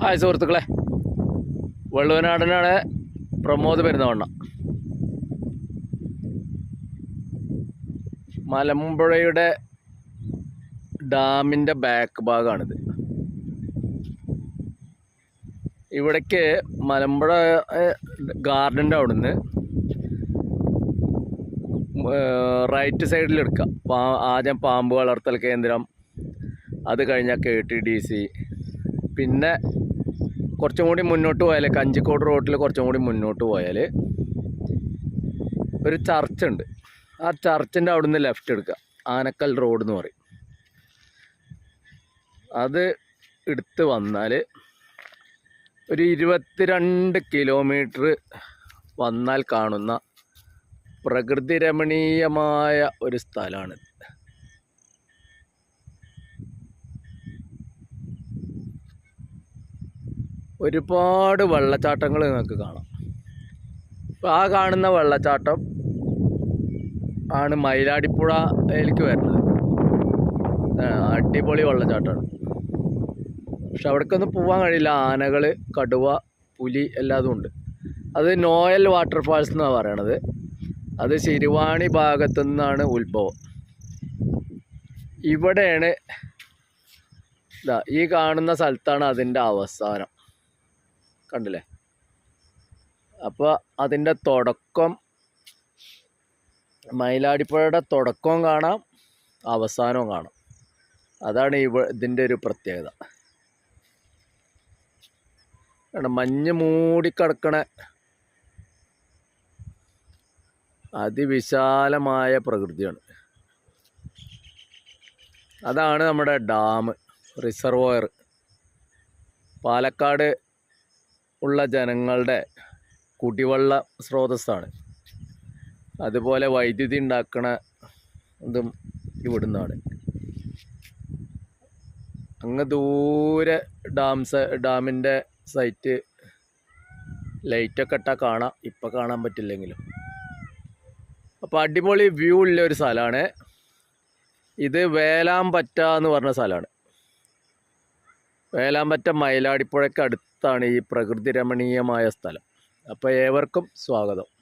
Hi സുഹൃത്തുക്കളെ. വള്ളുവനാടനാണ് പ്രമോദ് പെരുന്നവണ്ണ. മലമ്പുഴയുടെ ഡാമിന്റെ back ഭാഗമാണിത് ഇവിടേക്ക് മലമ്പുഴ ഗാർഡന്റെ അവിടുന്ന് റൈറ്റ് സൈഡിൽ എടുക്കാം. പാ ആദ്യം പാമ്പ് വളർത്തൽ കേന്ദ്രം അത് കഴിഞ്ഞാൽ കെ ടി ഡി സി പിന്നെ കുറച്ചും കൂടി മുന്നോട്ട് പോയാൽ കഞ്ചിക്കോട് റോട്ടിൽ കുറച്ചും കൂടി മുന്നോട്ട് പോയാൽ ഒരു ചർച്ചുണ്ട്. ആ ചർച്ചിന്റെ അവിടുന്ന് ലെഫ്റ്റ് എടുക്കുക ആനക്കൽ റോഡ് എന്ന് പറയും. അത് എടുത്ത് വന്നാൽ ഒരു ഇരുപത്തിരണ്ട് കിലോമീറ്റർ വന്നാൽ കാണുന്ന പ്രകൃതിരമണീയമായ ഒരു സ്ഥലമാണ് ഒരുപാട് വെള്ളച്ചാട്ടങ്ങൾ നിങ്ങൾക്ക് കാണാം. അപ്പോൾ ആ കാണുന്ന വെള്ളച്ചാട്ടം ആണ് മയിലാടിപ്പുഴയിലേക്ക് വരുന്നത്. അടിപൊളി വെള്ളച്ചാട്ടമാണ്. പക്ഷെ അവിടേക്കൊന്നും പോകാൻ കഴിയില്ല. ആനകൾ കടുവ പുലി എല്ലാതും ഉണ്ട്. അത് നോയൽ വാട്ടർഫാൾസ് എന്നാണ് പറയണത്. അത് ശിരുവാണി ഭാഗത്തു നിന്നാണ് ഉത്ഭവം. ഇവിടെയാണ് ഈ കാണുന്ന സ്ഥലത്താണ് അതിന്റെ അവസാനം. കണ്ടില്ലേ? അപ്പോൾ അതിന്റെ തുടക്കം മയിലാടിപ്പുഴയുടെ തുടക്കവും കാണാം അവസാനവും കാണാം. അതാണ് ഇവ ഇതിന്റെ ഒരു പ്രത്യേകത. മഞ്ഞ് മൂടിക്കിടക്കണ അതിവിശാലമായ പ്രകൃതിയാണ്. അതാണ് നമ്മുടെ ഡാം റിസർവോയർ. പാലക്കാട് ഉള്ള ജനങ്ങളുടെ കുടിവെള്ള സ്രോതസ്സാണ്. അതുപോലെ വൈദ്യുതി ഉണ്ടാക്കണ ഇതും ഇവിടുന്നാണ്. അങ്ങ് ദൂരെ ഡാംസ് ഡാമിന്റെ സൈറ്റ് ലൈറ്റൊക്കെ ഇട്ടാൽ കാണാം. ഇപ്പം കാണാൻ പറ്റില്ലെങ്കിലും. അപ്പോൾ അടിപൊളി വ്യൂ ഉള്ള ഒരു സ്ഥലമാണ്. ഇത് വേലാമ്പറ്റ എന്ന് പറഞ്ഞ സ്ഥലമാണ്. വേലാമ്പറ്റ മയിലാടിപ്പുഴയ്ക്ക് അടുത്താണ് ഈ പ്രകൃതി രമണീയമായ സ്ഥലം. അപ്പോൾ ഏവർക്കും സ്വാഗതം.